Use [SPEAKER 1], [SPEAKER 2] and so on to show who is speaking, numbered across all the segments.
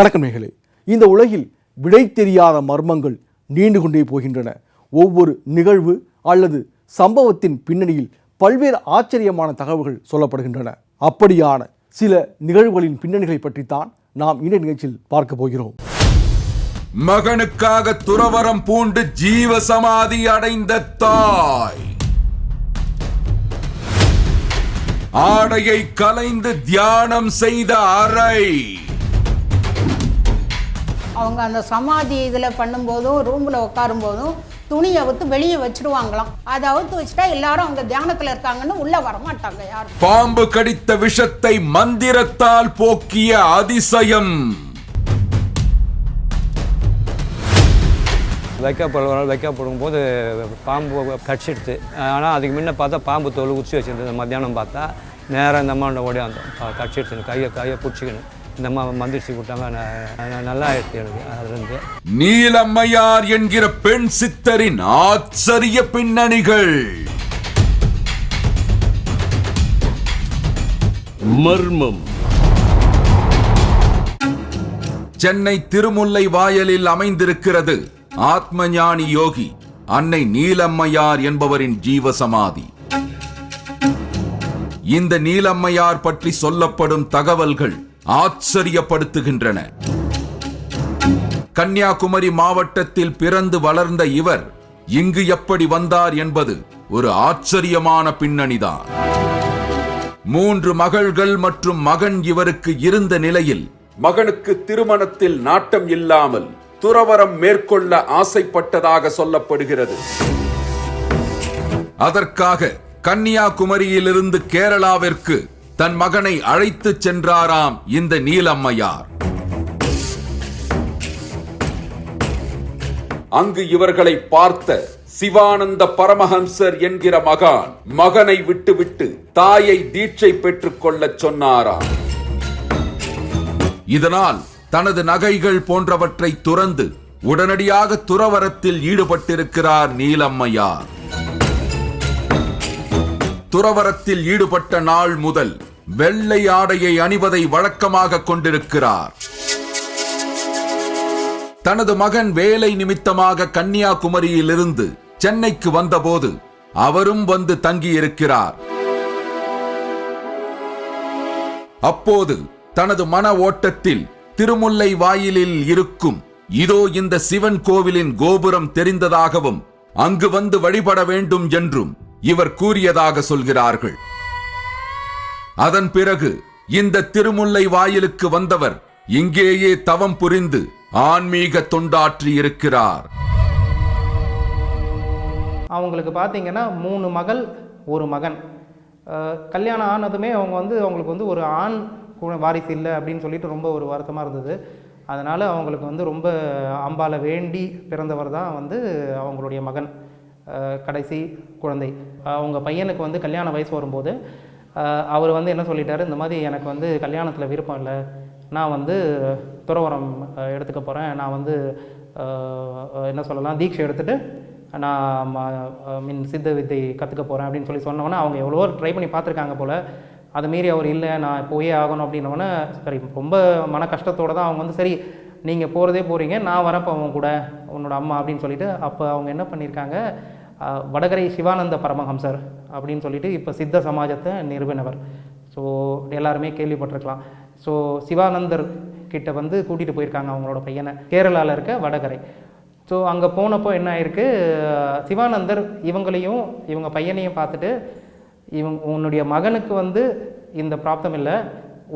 [SPEAKER 1] வணக்கம் இந்த உலகில் விடை தெரியாத மர்மங்கள் நீண்டு கொண்டே போகின்றன. ஒவ்வொரு நிகழ்வு அல்லது சம்பவத்தின் பின்னணியில் பல்வேறு ஆச்சரியமான தகவல்கள் சொல்லப்படுகின்றன. அப்படியான சில நிகழ்வுகளின் பின்னணிகளை பற்றித்தான் நாம் இந்த நிகழ்ச்சியில் பார்க்க போகிறோம்.
[SPEAKER 2] மகனுக்காக துறவரம் பூண்டு ஜீவ சமாதி அடைந்த தாய். ஆடையை கலைந்து தியானம் செய்த அறை.
[SPEAKER 3] அவங்க அந்த சமாதி இதில் பண்ணும்போதும் ரூமில் உட்காரும்போதும் துணியை அவுத்து வெளியே வச்சிருவாங்களாம் அதை அவுத்து வச்சுட்டா எல்லாரும் அவங்க தியானத்தில் இருக்காங்கன்னு உள்ளே வரமாட்டாங்க யாரும்.
[SPEAKER 2] பாம்பு கடித்த விஷத்தை மந்திரத்தால் போக்கிய அதிசயம்.
[SPEAKER 4] வைக்கப்படுவோம் வைக்கப்படும் போது பாம்பு கடிச்சிடுது. ஆனால் அதுக்கு முன்ன பார்த்தா பாம்பு தோல் உச்சி வச்சிருந்தது. மத்தியானம் பார்த்தா நேராக இந்த அம்மாண்ட ஓடியாந்தோம் கடிச்சிடுச்சு கையை கையை பிடிச்சிக்கணும் இந்த அம்மா மந்திரிச்சு ந- நல்லா ஆயிடுச்சு எனக்கு அதுலேருந்து
[SPEAKER 2] நீலம்மையார் என்கிற பெண் சித்தரின் ஆச்சரிய பின்னணிகள்.
[SPEAKER 5] மர்மம்.
[SPEAKER 2] சென்னை திருமுல்லை வாயலில் அமைந்திருக்கிறது ஆத்மஞானி யோகி அன்னை நீலம்மையார் என்பவரின் ஜீவசமாதி. இந்த நீலம்மையார் பற்றி சொல்லப்படும் தகவல்கள் ஆச்சரியப்படுத்துகின்றன. கன்னியாகுமரி மாவட்டத்தில் பிறந்து வளர்ந்த இவர் இங்கு எப்படி வந்தார் என்பது ஒரு ஆச்சரியமான பின்னணிதான். மூன்று மகள்கள் மற்றும் மகன் இவருக்கு இருந்த நிலையில் மகனுக்கு திருமணத்தில் நாட்டம் இல்லாமல் துறவரம் மேற்கொள்ள ஆசைப்பட்டதாக சொல்லப்படுகிறது. அதற்காக கன்னியாகுமரியிலிருந்து கேரளாவிற்கு தன் மகனை அழைத்துச் சென்றாராம் இந்த நீலம்மையார். அங்கு இவர்களை பார்த்த சிவானந்த பரமஹம்சர் என்கிற மகான் மகனை விட்டுவிட்டு தாயை தீட்சை பெற்றுக் கொள்ளச் சொன்னாராம். இதனால் தனது நகைகள் போன்றவற்றை துறந்து உடனடியாக துறவரத்தில் ஈடுபட்டிருக்கிறார் நீலம்மையார். துறவரத்தில் ஈடுபட்ட நாள் முதல் வெள்ளை ஆடையை அணிவதை வழக்கமாக கொண்டிருக்கிறார். தனது மகன் வேலை நிமித்தமாக கன்னியாகுமரியிலிருந்து சென்னைக்கு வந்தபோது அவரும் வந்து தங்கியிருக்கிறார். அப்போது தனது மன ஓட்டத்தில் திருமுல்லை வாயிலில் இருக்கும் இதோ இந்த சிவன் கோவிலின் கோபுரம் தெரிந்ததாகவும் அங்கு வந்து வழிபட வேண்டும் என்றும் இவர் கூறியதாக சொல்கிறார்கள். அதன் பிறகு இந்த திருமுல்லை வாயிலுக்கு வந்தவர் இங்கேயே தவம் புரிந்து ஆன்மீக தொண்டாற்றி இருக்கிறார்.
[SPEAKER 6] அவங்களுக்கு பார்த்தீங்கன்னா மூணு மகள் ஒரு மகன். கல்யாணம் ஆனதுமே அவங்க வந்து அவங்களுக்கு வந்து ஒரு ஆண் வாரிசு இல்லை அப்படின்னு சொல்லிட்டு ரொம்ப ஒரு வருத்தமாக இருந்தது. அதனால் அவங்களுக்கு வந்து ரொம்ப அம்பால வேண்டி பிறந்தவர் தான் வந்து அவங்களுடைய மகன். கடைசி குழந்தை. அவங்க பையனுக்கு வந்து கல்யாண வயசு வரும்போது அவர் வந்து என்ன சொல்லிட்டாரு? இந்த மாதிரி எனக்கு வந்து கல்யாணத்தில் விருப்பம் இல்லை. நான் வந்து துறவரம் எடுத்துக்க போகிறேன் நான் வந்து என்ன சொல்லலாம் தீட்சை எடுத்துகிட்டு நான் மீன் சித்த வித்தை கற்றுக்க போகிறேன் அப்படின்னு சொல்லி சொன்னோன்னே அவங்க எவ்வளோ ட்ரை பண்ணி பார்த்துருக்காங்க போல். அது மீறி அவர் இல்லை நான் போயே ஆகணும் அப்படின்னவொன்னே சரி ரொம்ப மன கஷ்டத்தோடு தான் அவங்க வந்து சரி நீங்கள் போகிறதே போகிறீங்க நான் வரப்போ அவங்க கூட உன்னோட அம்மா அப்படின்னு சொல்லிட்டு அப்போ அவங்க என்ன பண்ணியிருக்காங்க வடகரை சிவானந்த பரமஹம்சர் அப்படின்னு சொல்லிட்டு இப்போ சித்த சமாஜத்தை நிறுவினவர். ஸோ எல்லாருமே கேள்விப்பட்டிருக்கலாம். ஸோ சிவானந்தர் கிட்ட வந்து கூட்டிகிட்டு போயிருக்காங்க அவங்களோட பையனை. கேரளாவில் இருக்க வடகரை. ஸோ அங்கே போனப்போ என்ன ஆயிருக்கு? சிவானந்தர் இவங்களையும் இவங்க பையனையும் பார்த்துட்டு இவங்க உன்னுடைய மகனுக்கு வந்து இந்த பிராப்தம் இல்லை.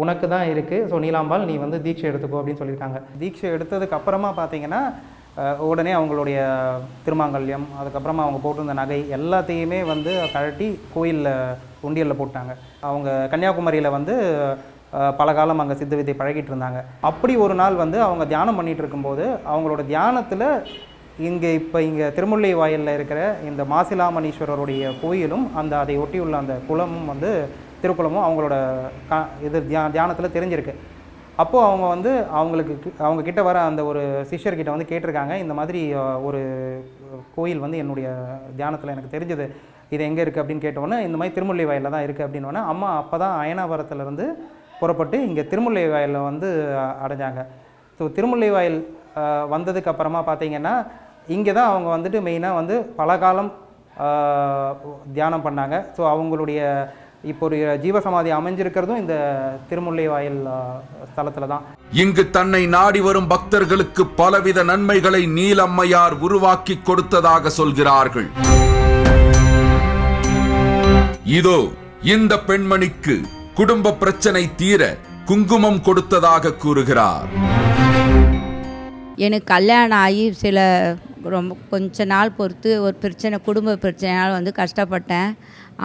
[SPEAKER 6] உனக்கு தான் இருக்குது ஸோ நீலாம்பால் நீ வந்து தீட்சை எடுத்துக்கோ அப்படின்னு சொல்லியிருக்காங்க தீட்சை எடுத்ததுக்கு அப்புறமா பார்த்தீங்கன்னா உடனே அவங்களுடைய திருமாங்கல்யம் அதுக்கப்புறமா அவங்க போட்டிருந்த நகை எல்லாத்தையுமே வந்து கழட்டி கோயிலில் உண்டியலில் போட்டாங்க. அவங்க கன்னியாகுமரியில் வந்து பல காலம் அங்கே சித்த வித்தை பழகிட்டு இருந்தாங்க. அப்படி ஒரு நாள் வந்து அவங்க தியானம் பண்ணிகிட்டு இருக்கும்போது அவங்களோட தியானத்தில் இங்கே இப்போ இங்கே திருமுல்லை வாயிலில் இருக்கிற இந்த மாசிலாமணீஸ்வரருடைய கோயிலும் அந்த அதை ஒட்டியுள்ள அந்த குளமும் வந்து திருக்குளமும் அவங்களோட க இது தியா தியானத்தில் தெரிஞ்சிருக்கு. அப்போது அவங்க வந்து அவங்களுக்கு கி- அவங்க கிட்ட வர அந்த ஒரு சிஷ்யர்கிட்ட வந்து கேட்டிருக்காங்க இந்த மாதிரி ஒரு கோயில் வந்து என்னுடைய தியானத்தில் எனக்கு தெரிஞ்சது இது எங்கே இருக்குது அப்படின்னு கேட்டோன்னே இந்த மாதிரி திருமுல்லை வயலில் தான் இருக்குது அப்படின்னோடனே அம்மா அப்போ தான் அயனாவரத்துலேருந்து புறப்பட்டு இங்கே திருமுல்லை வாயிலில் வந்து அடைஞ்சாங்க. ஸோ திருமுல்லை வாயில் வந்ததுக்கு அப்புறமா பார்த்தீங்கன்னா இங்கே தான் அவங்க வந்துட்டு மெயினாக வந்து பல காலம் தியானம் பண்ணாங்க. ஸோ அவங்களுடைய இப்போ ஒரு ஜீவசமாதி அமைஞ்சிருக்கிறதும் இந்த திருமுல்லைவாயில் ஸ்தலத்தில் தான்
[SPEAKER 2] இங்கு தன்னை நாடி வரும் பக்தர்களுக்கு பலவித நன்மைகளை நீலம்மையார் உருவாக்கி கொடுத்ததாக சொல்கிறார்கள். இதோ இந்த பெண்மணிக்கு குடும்ப பிரச்சனை தீர குங்குமம் கொடுத்ததாக கூறுகிறார்.
[SPEAKER 5] எனக்கு கல்யாணம் ஆகி சில ரொம்ப கொஞ்ச நாள் பொறுத்து ஒரு பிரச்சனை குடும்ப பிரச்சனையால் வந்து கஷ்டப்பட்டேன்.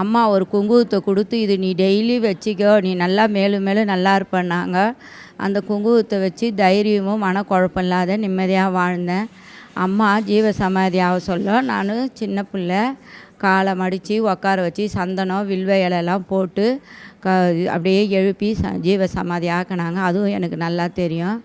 [SPEAKER 5] அம்மா ஒரு குங்குமத்தை கொடுத்து இது நீ டெய்லி வச்சுக்கோ நீ நல்லா மேலும் மேலும் நல்லா இருப்பேன்னாங்க. அந்த குங்குமத்தை வச்சு தைரியமும் மனக்குழப்பம் இல்லாத நிம்மதியாக வாழ்ந்தேன். அம்மா ஜீவ சமாதியாக சொல்ல நான் சின்ன பிள்ளை காலை மடித்து உட்கார வச்சு சந்தனம் வில்வ இலையெல்லாம் போட்டு க அப்படியே எழுப்பி ச ஜீவ சமாதி ஆக்கினாங்க அதுவும் எனக்கு நல்லா தெரியும்.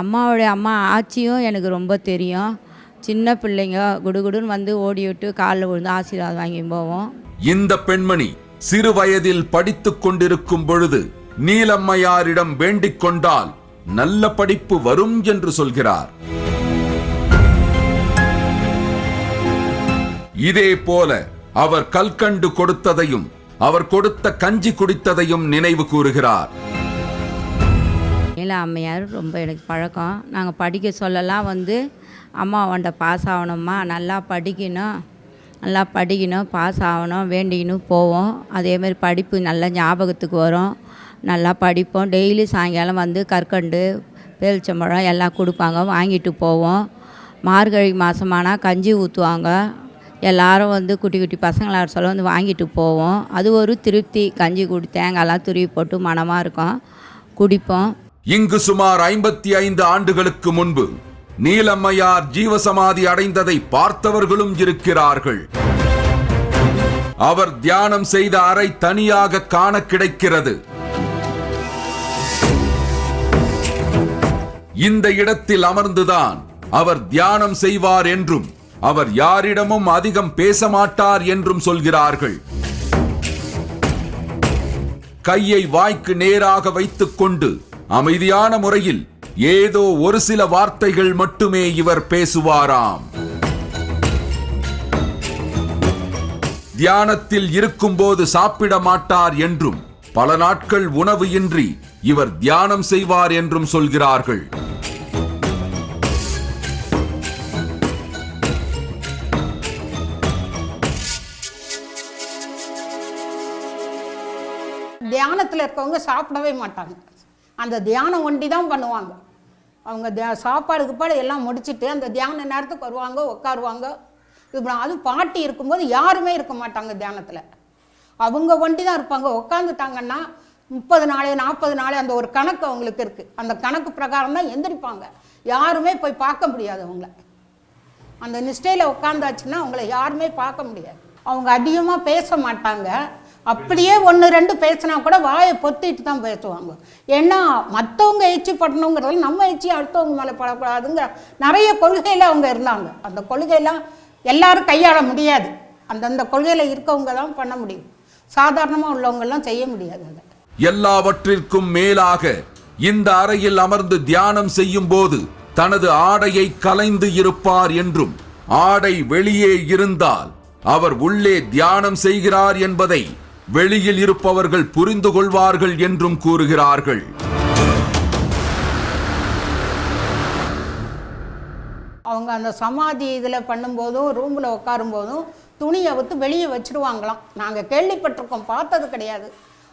[SPEAKER 5] அம்மாவுடைய அம்மா ஆச்சியும் எனக்கு ரொம்ப தெரியும். சின்ன பிள்ளைங்க குடுகுடுன்னு வந்து ஓடி விட்டு காலில் விழுந்து ஆசீர்வாதம் வாங்கி போவோம்.
[SPEAKER 2] இந்த பெண்மணி சிறு வயதில் படித்துக் கொண்டிருக்கும் பொழுது நீலம்மையாரிடம் வேண்டிக் கொண்டால் நல்ல படிப்பு வரும் என்று சொல்கிறார். இதே போல அவர் கல்கண்டு கொடுத்ததையும் அவர் கொடுத்த கஞ்சி குடித்ததையும் நினைவு கூறுகிறார்.
[SPEAKER 5] நீல அம்மையார் ரொம்ப எனக்கு பழக்கம். நாங்கள் படிக்க சொல்லலாம் வந்து அம்மா அவன்கிட்ட பாஸ் ஆகணும்மா நல்லா படிக்கணும் நல்லா படிக்கணும் பாஸ் ஆகணும் வேண்டிக்கணும் போவோம். அதேமாதிரி படிப்பு நல்லா ஞாபகத்துக்கு வரும். நல்லா படிப்போம். டெய்லி சாயங்காலம் வந்து கற்கண்டு பேரிச்சம்பழம் எல்லாம் கொடுப்பாங்க. வாங்கிட்டு போவோம். மார்கழி மாதமானால் கஞ்சி ஊற்றுவாங்க எல்லாரும் வந்து குட்டி குட்டி பசங்களாக சொல்ல வந்து வாங்கிட்டு போவோம். அது ஒரு திருப்தி. கஞ்சி குடி தேங்காய்லாம் துருவி போட்டு மனமாக இருக்கும். குடிப்போம்.
[SPEAKER 2] இங்கு சுமார் ஐம்பத்தி ஐந்து ஆண்டுகளுக்கு முன்பு நீலம்மையார் ஜீவசமாதி அடைந்ததை பார்த்தவர்களும் இருக்கிறார்கள். அவர் தியானம் செய்த அறை தனியாக காண கிடைக்கிறது. இந்த இடத்தில் அமர்ந்துதான் அவர் தியானம் செய்வார் என்றும் அவர் யாரிடமும் அதிகம் பேச மாட்டார் என்றும் சொல்கிறார்கள். கையை வாய்க்கு நேராக வைத்துக்கொண்டு அமைதியான முறையில் ஏதோ ஒரு சில வார்த்தைகள் மட்டுமே இவர் பேசுவாராம். தியானத்தில் இருக்கும்போது சாப்பிட மாட்டார் என்றும் பல நாட்கள் உணவு இன்றி இவர் தியானம் செய்வார் என்றும் சொல்கிறார்கள்.
[SPEAKER 3] தியானத்தில் இருக்கவங்க சாப்பிடவே மாட்டாங்க. அந்த தியானம் ஒண்டி தான் பண்ணுவாங்க. அவங்க தியா சாப்பாடு கீப்பாடு எல்லாம் முடிச்சுட்டு அந்த தியான நேரத்துக்கு வருவாங்க உட்காருவாங்க இது அதுவும் பாட்டி இருக்கும்போது யாருமே இருக்க மாட்டாங்க தியானத்தில். அவங்க ஒண்டி தான் இருப்பாங்க. உட்காந்துட்டாங்கன்னா முப்பது நாள் நாற்பது நாள் அந்த ஒரு கணக்கு அவங்களுக்கு இருக்குது அந்த கணக்கு பிரகாரம் தான் எந்திரிப்பாங்க. யாருமே போய் பார்க்க முடியாது அவங்கள. அந்த நிஷ்டையில் உட்காந்தாச்சுன்னா அவங்கள யாருமே பார்க்க முடியாது. அவங்க அதிகமாக பேச மாட்டாங்க. அப்படியே ஒன்று ரெண்டு பேசினா கூட வாயை பொத்திட்டு தான் பேசுவாங்க. ஏன்னா மற்றவங்க எச்சி படணுங்கிறதுல நம்ம எச்சி அடுத்தவங்க மேலே படக்கூடாதுங்கிற நிறைய கொள்கையில் அவங்க இருந்தாங்க. அந்த கொள்கையெல்லாம் எல்லாரும் கையாள முடியாது. அந்தந்த கொள்கையில் இருக்கவங்க தான் பண்ண முடியும். சாதாரணமாக உள்ளவங்கெல்லாம் செய்ய முடியாது அதை.
[SPEAKER 2] எல்லாவற்றிற்கும் மேலாக இந்த அறையில் அமர்ந்து தியானம் செய்யும் போது தனது ஆடையை கலைந்து இருப்பார் என்றும் ஆடை வெளியே இருந்தால் அவர் உள்ளே தியானம் செய்கிறார் என்பதை வெளியில் இருப்பவர்கள் புரிந்து கொள்வார்கள் என்றும் கூறுகிறார்கள்.
[SPEAKER 3] அவங்க அந்த சமாதி இதில் பண்ணும்போதும் ரூமில் உட்காரும்போதும் துணியை அவுத்து வெளியே வச்சிருவாங்களாம். நாங்கள் கேள்விப்பட்டிருக்கோம் பார்த்தது கிடையாது.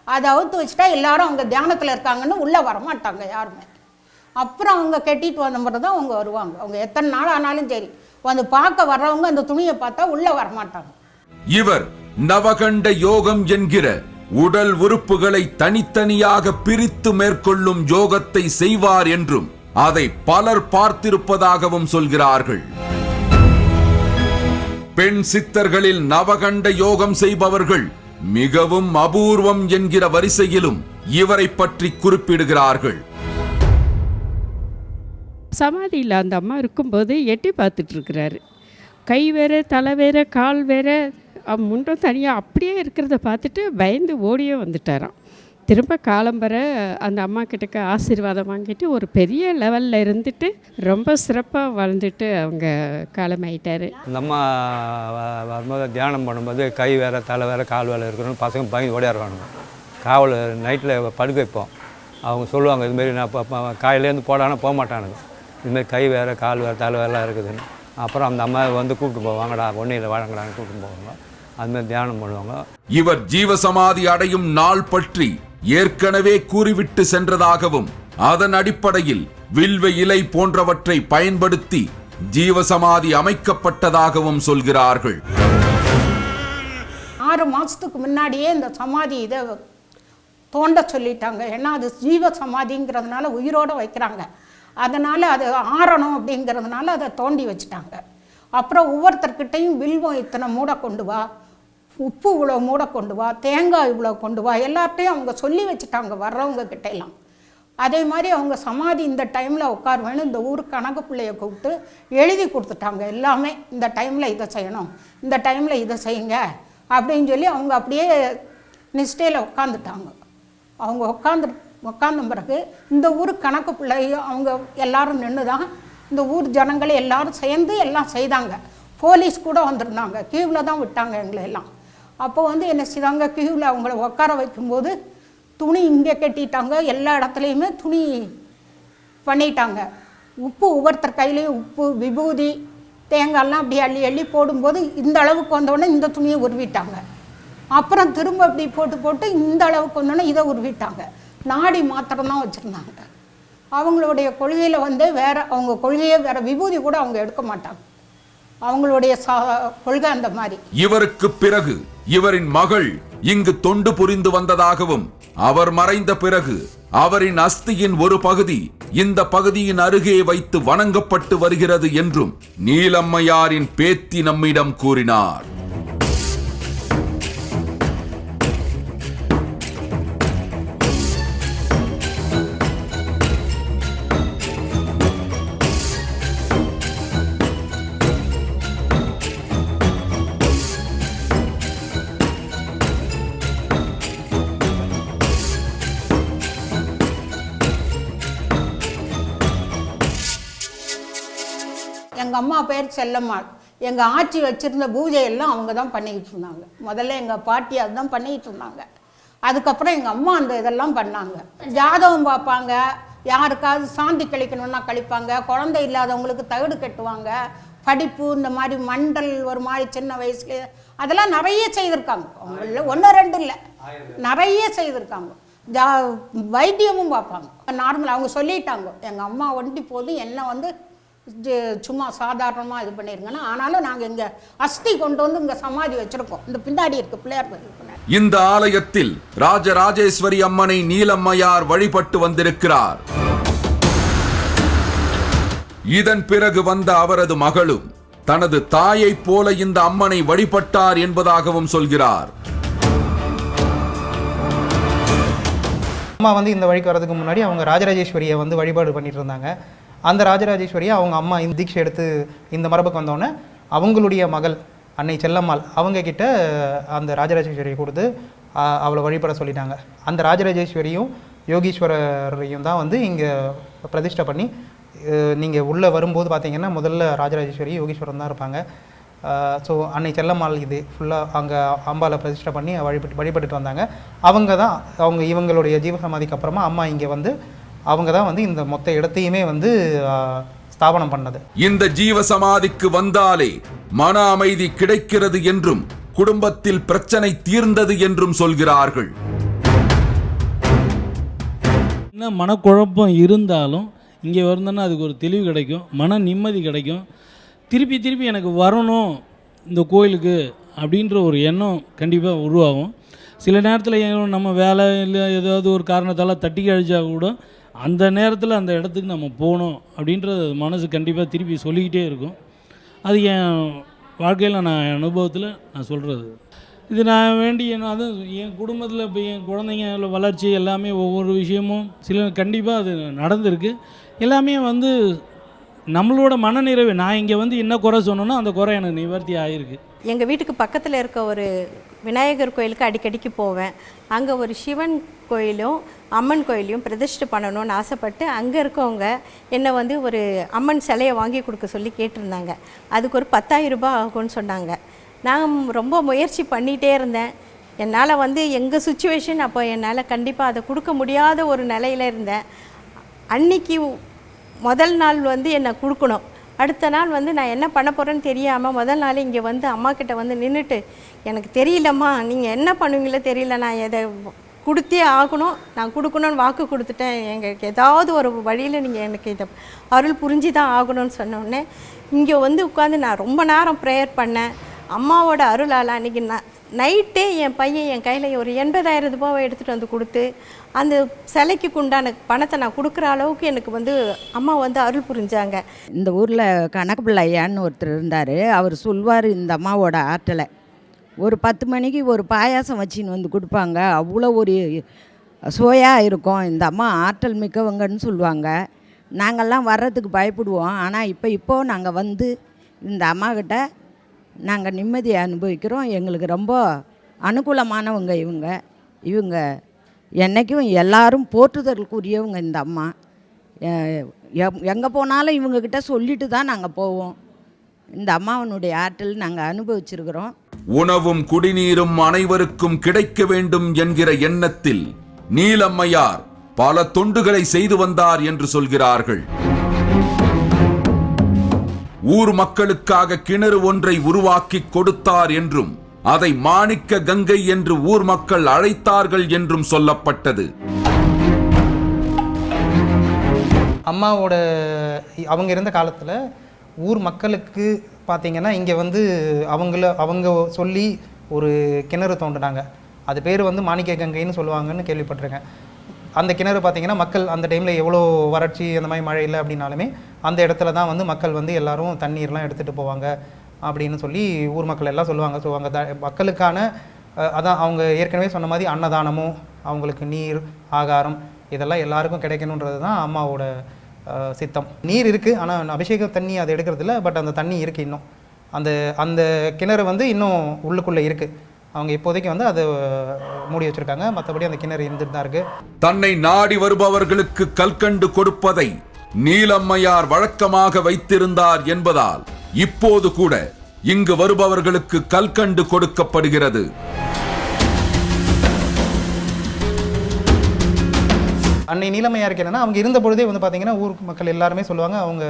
[SPEAKER 3] அதை அவுத்து வச்சுட்டா எல்லாரும் அவங்க தியானத்தில் இருக்காங்கன்னு உள்ளே வரமாட்டாங்க யாருமே. அப்புறம் அவங்க கட்டிட்டு வந்த முறை தான் அவங்க வருவாங்க. அவங்க எத்தனை நாள் ஆனாலும் சரி வந்து பார்க்க வர்றவங்க அந்த துணியை பார்த்தா உள்ளே வரமாட்டாங்க.
[SPEAKER 2] இவர் நவகண்ட யோகம் என்கிற உடல் உறுப்புகளை தனித்தனியாக பிரித்து மேற்கொள்ளும் யோகத்தை செய்வார் என்றும் அதை பலர் பார்த்திருப்பதாகவும் சொல்கிறார்கள். பெண் சித்தர்களில் நவகண்ட யோகம் செய்பவர்கள் மிகவும் அபூர்வம் என்கிற வரிசையிலும் இவரை பற்றி குறிப்பிடுகிறார்கள்.
[SPEAKER 7] சமாதியில் அந்த அம்மா இருக்கும்போது எட்டி பார்த்துட்டு இருக்கிறாரு. கை வேற தலை வேற கால் வேற அவன் முன்றம் தனியாக அப்படியே இருக்கிறத பார்த்துட்டு பயந்து ஓடியே வந்துட்டாராம். திரும்ப காலம்பர அந்த அம்மா கிட்டக்க ஆசீர்வாதம் வாங்கிட்டு ஒரு பெரிய லெவலில் இருந்துட்டு ரொம்ப சிறப்பாக வாழ்ந்துட்டு அவங்க காலமாயிட்டார்.
[SPEAKER 4] அந்த அம்மா வ- வரும்போது தியானம் பண்ணும்போது கை வேறு தலை வேறு கால் வேலை இருக்கணும்னு பசங்க பயந்து ஓடியாருவானுங்க காவல் நைட்டில் படுக்க வைப்போம். அவங்க சொல்லுவாங்க இதுமாரி நான் காலையிலேருந்து போடானா போக மாட்டானுங்க. இதுமாரி கை வேறு கால் வேறு தலை வேறுலாம் இருக்குதுன்னு. அப்புறம் அந்த அம்மா வந்து கூப்பிட்டு போவாங்கடா ஒன்றும் இல்லை வாங்கடான்னு கூப்பிட்டு போவாங்க. அதுமாரி தியானம் பண்ணுவாங்க.
[SPEAKER 2] இவர் ஜீவசமாதி அடையும் நாள் பற்றி ஏற்கனவே கூறிவிட்டு சென்றதாகவும் அதன் அடிப்படையில் வில்வ இலை போன்றவற்றை பயன்படுத்தி ஜீவசமாதி அமைக்கப்பட்டதாகவும் சொல்கிறார்கள்.
[SPEAKER 3] ஆறு மாதத்துக்கு முன்னாடியே இந்த சமாதி இதை தோண்ட சொல்லிட்டாங்க. ஏன்னா அது ஜீவ சமாதிங்கிறதுனால உயிரோடு வைக்கிறாங்க. அதனால் அது ஆறணும் அப்படிங்கிறதுனால அதை தோண்டி வச்சுட்டாங்க. அப்புறம் ஒவ்வொருத்தர்கிட்டையும் வில்வம் இத்தனை மூட கொண்டு வா. உப்பு இவ்வளோ மூட கொண்டு வா தேங்காய் இவ்வளோ கொண்டு வா எல்லார்ட்டையும் அவங்க சொல்லி வச்சுட்டாங்க வர்றவங்க கிட்ட அதே மாதிரி அவங்க சமாதி இந்த டைமில் உட்காருவேன்னு இந்த ஊர் கணக்கு பிள்ளைய கூப்பிட்டு எழுதி கொடுத்துட்டாங்க எல்லாமே. இந்த டைமில் இதை செய்யணும் இந்த டைமில் இதை செய்யுங்க அப்படின்னு சொல்லி அவங்க அப்படியே நிஷ்டையில் உட்காந்துட்டாங்க அவங்க உட்காந்து உட்காந்த பிறகு இந்த ஊர் கணக்கு பிள்ளையும் அவங்க எல்லாரும் நின்று தான் இந்த ஊர் ஜனங்களை எல்லாரும் சேர்ந்து எல்லாம் செய்தாங்க. போலீஸ் கூட வந்திருந்தாங்க கீவில் தான் விட்டாங்க எங்களை எல்லாம். அப்போ வந்து என்ன செய்தாங்க கியூவில் அவங்கள உட்கார வைக்கும்போது துணி இங்கே கட்டிட்டாங்க. எல்லா இடத்துலையுமே துணி பண்ணிட்டாங்க. உப்பு ஒவ்வொருத்தர் கையிலையும் உப்பு விபூதி தேங்காய்லாம் அப்படி அள்ளி அள்ளி போடும்போது இந்த அளவுக்கு வந்தோடனே இந்த துணியை உருவிட்டாங்க. அப்புறம் திரும்ப அப்படி போட்டு போட்டு இந்த அளவுக்கு வந்தோடனே இதை உருவிட்டாங்க. நாடி மாத்திரம்தான் வச்சுருந்தாங்க. அவங்களுடைய கொள்கையில் வந்து வேறு அவங்க கொள்கையே வேறு விபூதி கூட அவங்க எடுக்க மாட்டாங்க. அவங்களுடைய சா கொள்கை அந்த மாதிரி.
[SPEAKER 2] இவருக்கு பிறகு இவரின் மகள் இங்கு தொண்டு புரிந்து வந்ததாகவும் அவர் மறைந்த பிறகு அவரின் அஸ்தியின் ஒரு பகுதி இந்த பகுதியின் அருகே வைத்து வணங்கப்பட்டு வருகிறது என்றும் நீலம்மையாரின் பேத்தி நம்மிடம் கூறினார்.
[SPEAKER 3] செல்லம்மாள். எங்கள் ஆட்சி வச்சுருந்த பூஜை எல்லாம் அவங்க தான் பண்ணிக்கிட்டு இருந்தாங்க. முதல்ல எங்கள் பாட்டி அதுதான் பண்ணிக்கிட்டு இருந்தாங்க. அதுக்கப்புறம் எங்கள் அம்மா அந்த இதெல்லாம் பண்ணாங்க. ஜாதகம் பார்ப்பாங்க. யாருக்காவது சாந்தி கழிக்கணும்னா கழிப்பாங்க. குழந்தை இல்லாதவங்களுக்கு தகுடு கட்டுவாங்க. படிப்பு இந்த மாதிரி மண்டல் ஒரு மாதிரி சின்ன வயசுல அதெல்லாம் நிறைய செய்திருக்காங்க. அவங்கள ஒன்று ரெண்டு இல்லை. நிறைய செய்திருக்காங்க. ஜா வைத்தியமும் பார்ப்பாங்க. நார்மல் அவங்க சொல்லிட்டாங்க. எங்கள் அம்மா ஒண்டி போதும் என்ன வந்து சும்மா சாதாரணமாக இது பண்ணிருங்கன்னா. ஆனாலும் நாங்கள் இங்கே அஸ்தி கொண்டு வந்து இங்கே சமாதி வச்சுருக்கோம். இந்த பின்னாடி இருக்கு பிள்ளையார்
[SPEAKER 2] இந்த ஆலயத்தில் ராஜராஜேஸ்வரி அம்மனை நீலம்மையார் வழிபட்டு வந்திருக்கிறார். இதன் பிறகு வந்த அவரது மகளும் தனது தாயைப் போல இந்த அம்மனை வழிபட்டார் என்பதாகவும் சொல்கிறார்.
[SPEAKER 6] அம்மா வந்து இந்த வழிக்கு வரதுக்கு முன்னாடி அவங்க ராஜராஜேஸ்வரியை வந்து வழிபாடு பண்ணிட்டு இருந்தாங்க. அந்த ராஜராஜேஸ்வரியை அவங்க அம்மா இந்த தீட்சை எடுத்து இந்த மரபுக்கு வந்தோடனே அவங்களுடைய மகள் அன்னை செல்லம்மாள் அவங்க கிட்ட அந்த ராஜராஜேஸ்வரியை கொடுத்து அவளை வழிபட சொல்லிட்டாங்க. அந்த ராஜராஜேஸ்வரியும் யோகீஸ்வரரையும் தான் வந்து இங்கே பிரதிஷ்டை பண்ணி நீங்கள் உள்ளே வரும்போது பார்த்தீங்கன்னா முதல்ல ராஜராஜேஸ்வரி யோகீஸ்வரன் தான் இருப்பாங்க. ஸோ அன்னை செல்லம்மாள் இது ஃபுல்லாக அங்கே அம்பாவை பிரதிஷ்டை பண்ணி வழிபட்டு வழிபட்டுட்டு வந்தாங்க. அவங்க தான் அவங்க இவங்களுடைய ஜீவசமாதிக்கு அப்புறமா அம்மா இங்கே வந்து அவங்க தான் வந்து இந்த மொத்த இடத்தையுமே வந்து ஸ்தாபனம் பண்ணது.
[SPEAKER 2] இந்த ஜீவசமாதிக்கு வந்தாலே மன அமைதி கிடைக்கிறது என்றும் குடும்பத்தில் பிரச்சனை தீர்ந்தது என்றும் சொல்கிறார்கள்.
[SPEAKER 8] என்ன மனக்குழப்பம் இருந்தாலும் இங்கே வந்தோன்னா அதுக்கு ஒரு தெளிவு கிடைக்கும் மன நிம்மதி கிடைக்கும். திருப்பி திருப்பி எனக்கு வரணும் இந்த கோயிலுக்கு அப்படின்ற ஒரு எண்ணம் கண்டிப்பாக உருவாகும். சில நேரத்தில் நம்ம வேலை இல்லை ஏதாவது ஒரு காரணத்தால் தட்டி கழிச்சா கூட அந்த நேரத்தில் அந்த இடத்துக்கு நம்ம போகணும் அப்படின்றது மனசு கண்டிப்பாக திருப்பி சொல்லிக்கிட்டே இருக்கும். அது என் வாழ்க்கையில் நான் என் அனுபவத்தில் நான் சொல்கிறது இது நான் வேண்டி என்ன அது என் குடும்பத்தில் இப்போ என் குழந்தைங்க வளர்ச்சி எல்லாமே ஒவ்வொரு விஷயமும் சில கண்டிப்பாக அது நடந்திருக்கு. எல்லாமே வந்து நம்மளோட மனநிறைவு. நான் இங்கே வந்து என்ன குறை சொன்னோன்னா அந்த குறை எனக்கு நிவர்த்தி ஆகிருக்கு
[SPEAKER 9] எங்கள் வீட்டுக்கு பக்கத்தில் இருக்க ஒரு விநாயகர் கோயிலுக்கு அடிக்கடிக்கு போவேன். அங்கே ஒரு சிவன் கோயிலும் அம்மன் கோயிலையும் பிரதிஷ்டை பண்ணணும்னு ஆசைப்பட்டு அங்கே இருக்கவங்க என்னை வந்து ஒரு அம்மன் சிலையை வாங்கி கொடுக்க சொல்லி கேட்டிருந்தாங்க. அதுக்கு ஒரு பத்தாயிரம் ரூபாய் ஆகும்னு சொன்னாங்க. நான் ரொம்ப முயற்சி பண்ணிகிட்டே இருந்தேன். என்னால் வந்து எங்கள் சுச்சுவேஷன் அப்போ என்னால் கண்டிப்பாக அதை கொடுக்க முடியாத ஒரு நிலையில இருந்தேன். அன்னைக்கு முதல் நாள் வந்து என்னை கொடுக்கணும். அடுத்த நாள் வந்து நான் என்ன பண்ண போகிறேன்னு தெரியாமல் முதல் நாள் இங்கே வந்து அம்மா கிட்ட வந்து நின்றுட்டு எனக்கு தெரியலம்மா நீங்கள் என்ன பண்ணுவீங்களோ தெரியல நான் எதை கொடுத்தே ஆகணும். நான் கொடுக்கணும்னு வாக்கு கொடுத்துட்டேன். எங்களுக்கு ஏதாவது ஒரு வழியில் நீங்கள் எனக்கு இதை அருள் புரிஞ்சு தான் ஆகணும்னு சொன்னோடனே இங்கே வந்து உட்காந்து நான் ரொம்ப நேரம் ப்ரேயர் பண்ணேன். அம்மாவோட அருளால் அன்றைக்கி நான் நைட்டே என் பையன் என் கையில் ஒரு எண்பதாயிரம் ரூபாவை எடுத்துகிட்டு வந்து கொடுத்து அந்த சிலைக்கு உண்டான பணத்தை நான் கொடுக்குற அளவுக்கு எனக்கு வந்து அம்மா வந்து அருள் புரிஞ்சாங்க.
[SPEAKER 5] இந்த ஊரில் கணக்கு பிள்ளையான்னு ஒருத்தர் இருந்தார். அவர் சொல்வார் இந்த அம்மாவோட ஆற்றலை. ஒரு பத்து மணிக்கு ஒரு பாயாசம் வச்சின்னு வந்து கொடுப்பாங்க. அவ்வளோ ஒரு சுவையாக இருக்கும். இந்த அம்மா ஆற்றல் மிக்கவங்கன்னு சொல்லுவாங்க. நாங்கள்லாம் வர்றதுக்கு பயப்படுவோம். ஆனால் இப்போ இப்போது நாங்கள் வந்து இந்த அம்மாக்கிட்ட நாங்கள் நிம்மதியை அனுபவிக்கிறோம். எங்களுக்கு ரொம்ப அனுகூலமானவங்க இவங்க. இவங்க என்றைக்கும் எல்லாரும் போற்றுதலுக்குரியவங்க இந்த அம்மா. எங்கே போனாலும் இவங்கக்கிட்ட சொல்லிட்டு தான் நாங்கள் போவோம். இந்த அம்மாவனுடைய ஆற்றல் நாங்கள் அனுபவிச்சிருக்கிறோம்.
[SPEAKER 2] உணவும் குடிநீரும் அனைவருக்கும் கிடைக்க வேண்டும் என்கிற எண்ணத்தில் நீலம்மையார் பல தொண்டுகளை செய்து வந்தார் என்று சொல்கிறார்கள். ஊர் மக்களுக்காக கிணறு ஒன்றை உருவாக்கி கொடுத்தார் என்றும் அதை மாணிக்க கங்கை என்று ஊர் மக்கள் அழைத்தார்கள் என்றும் சொல்லப்பட்டது.
[SPEAKER 6] அம்மாவோட அவங்க இருந்த காலத்தில் ஊர் மக்களுக்கு பார்த்தீங்கன்னா இங்கே வந்து அவங்கள அவங்க சொல்லி ஒரு கிணறு தோண்டினாங்க. அது பேர் வந்து மாணிக்க கங்கைன்னு சொல்லுவாங்கன்னு கேள்விப்பட்டிருக்கேன். அந்த கிணறு பார்த்தீங்கன்னா மக்கள் அந்த டைமில் எவ்வளோ வறட்சி அந்த மாதிரி மழை இல்லை அப்படின்னாலுமே அந்த இடத்துல தான் வந்து மக்கள் வந்து எல்லாரும் தண்ணீர்லாம் எடுத்துகிட்டு போவாங்க அப்படின்னு சொல்லி ஊர் மக்கள் எல்லாம் சொல்லுவாங்க. ஸோ அங்கே த மக்களுக்கான அதான் அவங்க ஏற்கனவே சொன்ன மாதிரி அன்னதானமும் அவங்களுக்கு நீர் ஆகாரம் இதெல்லாம் எல்லாருக்கும் கிடைக்கணுன்றது தான் அம்மாவோட சித்தம். நீர் இருக்குது ஆனால் அபிஷேக தண்ணி அதை எடுக்கிறது இல்லை பட் அந்த தண்ணி இருக்குது இன்னும். அந்த அந்த கிணறு வந்து இன்னும் உள்ளுக்குள்ளே இருக்குது அவங்க இப்போதைக்கு வந்து அதை மூடி வச்சிருக்காங்க. மற்றபடி அந்த கிணறு இருந்துட்டு தான் இருக்கு.
[SPEAKER 2] தன்னை நாடி வருபவர்களுக்கு கல்கண்டு கொடுப்பதை நீலம்மையார் வழக்கமாக வைத்திருந்தார் என்பதால் இப்போது கூட இங்கு வருபவர்களுக்கு கல்கண்டு கொடுக்கப்படுகிறது.
[SPEAKER 6] அன்னை நீலமையாருக்கு என்னன்னா அவங்க இருந்த பொழுதே வந்து பார்த்தீங்கன்னா ஊர் மக்கள் எல்லாருமே சொல்லுவாங்க. அவங்க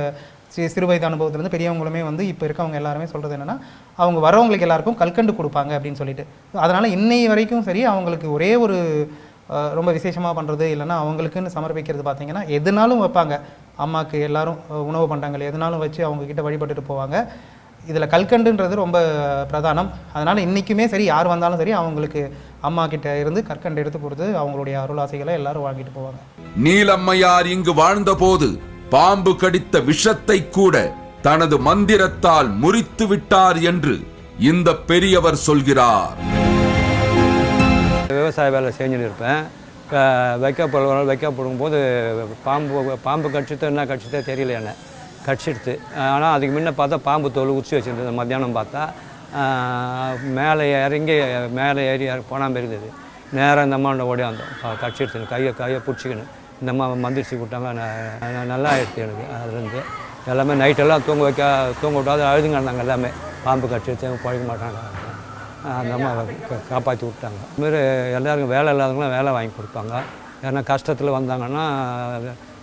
[SPEAKER 6] சிறு வயது அனுபவத்திலேருந்து பெரியவங்களுமே வந்து இப்போ இருக்கவங்க எல்லாருமே சொல்கிறது என்னென்னா அவங்க வரவங்களுக்கு எல்லாருக்கும் கல்கண்டு கொடுப்பாங்க அப்படின்னு சொல்லிட்டு. அதனால் இன்னை வரைக்கும் சரி அவங்களுக்கு ஒரே ஒரு ரொம்ப விசேஷமாக பண்ணுறது இல்லைன்னா அவங்களுக்குன்னு சமர்ப்பிக்கிறது பார்த்தீங்கன்னா எதுனாலும் வைப்பாங்க. அம்மாவுக்கு எல்லாரும் உணவு பண்டங்கள் எதுனாலும் வச்சு அவங்கக்கிட்ட வழிபட்டுட்டு போவாங்க. இதில் கற்கண்டுன்றது ரொம்ப பிரதானம். அதனால் இன்றைக்குமே சரி யார் வந்தாலும் சரி அவங்களுக்கு அம்மா கிட்ட இருந்து கற்கண்டு எடுத்து கொடுத்து அவங்களுடைய அருளாசைகளை எல்லாரும் வாங்கிட்டு போவாங்க.
[SPEAKER 2] நீலம்மையார் இங்கு வாழ்ந்தபோது பாம்பு கடித்த விஷத்தை கூட தனது மந்திரத்தால் முறித்து விட்டார் என்று இந்த பெரியவர் சொல்கிறார்.
[SPEAKER 4] விவசாய வேலை செஞ்சுன்னு இருப்பேன். அஹ் வைக்க போடுற வைக்க போடும்போது பாம்பு பாம்பு கடிச்சிட்டு என்ன கடிச்சிட்டே தெரியல என்ன. கடிச்சிடுது ஆனால் அதுக்கு முன்ன பார்த்தா பாம்பு தோல் உச்சி வச்சுருந்தது. மத்தியானம் பார்த்தா மேலே இறங்கி மேலே ஏறி போனாமல் இருந்தது. நேராக இந்த அம்மாண்ட ஓடியாந்தோம் கடிச்சிடுச்சு கையை கையை பிடிச்சிக்கணும் இந்த அம்மா மந்திரிச்சு விட்டாங்க நல்லா ஆயிடுச்சு எனக்கு. அதுலேருந்து எல்லாமே நைட்டெல்லாம் தூங்க வைக்க தூங்க விட்டாது அழுதுங்க இருந்தாங்க எல்லாமே. பாம்பு கடிச்சிடுச்சு பழக மாட்டாங்க. அந்த அம்மா காப்பாற்றி விட்டாங்க. இதுமாரி எல்லாருக்கும் வேலை இல்லாதவங்களாம் வேலை வாங்கி கொடுப்பாங்க. ஏன்னா கஷ்டத்தில் வந்தாங்கன்னா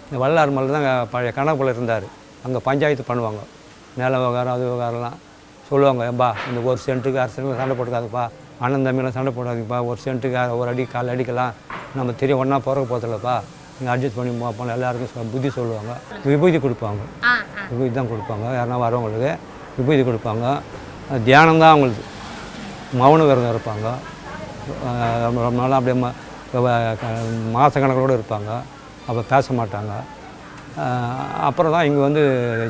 [SPEAKER 4] இந்த வல்லார் மலை தான் பழைய கணக்குள்ள இருந்தார். அங்கே பஞ்சாயத்து பண்ணுவாங்க. நில விவகாரம் அது விவகாரம்லாம் சொல்லுவாங்க ஏம்பா இந்த ஒரு சென்ட்டுக்கு அரை சென்ட்டுக்கு சண்டை போட்டுக்காதுப்பா. அண்ணன் தம்பியெல்லாம் சண்டை போடாதீங்கப்பா. ஒரு சென்ட்டுக்கு ஒரு அடி கால் அடிக்கலாம் நம்ம தெரியும். ஒன்றா பிறக்க போதில்லப்பா நீங்கள் அட்ஜஸ்ட் பண்ணி போப்போம் எல்லாருக்கும் புத்தி சொல்லுவாங்க. விபூதி கொடுப்பாங்க. விபூதி தான் கொடுப்பாங்க. யாருன்னா வரவங்களுக்கு விபூதி கொடுப்பாங்க. தியானம் தான் அவங்களுக்கு. மௌன விரதம் இருப்பாங்க. ரொம்ப ரொம்ப நாளாக அப்படியே ம மாதக்கணக்கில் கூட இருப்பாங்க. அப்போ பேச மாட்டாங்க. அப்புறம் தான் இங்கே வந்து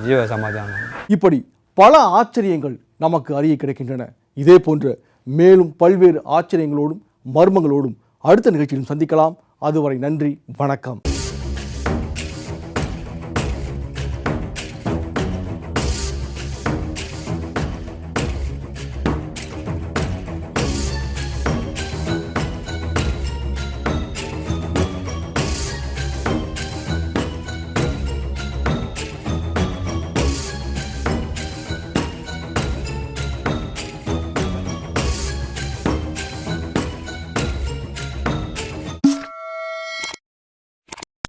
[SPEAKER 4] ஜீவ சமாதானம்.
[SPEAKER 1] இப்படி பல ஆச்சரியங்கள் நமக்கு அறிய கிடைக்கின்றன. இதே போன்ற மேலும் பல்வேறு ஆச்சரியங்களோடும் மர்மங்களோடும் அடுத்த நிகழ்ச்சியிலும் சந்திக்கலாம். அதுவரை நன்றி வணக்கம்.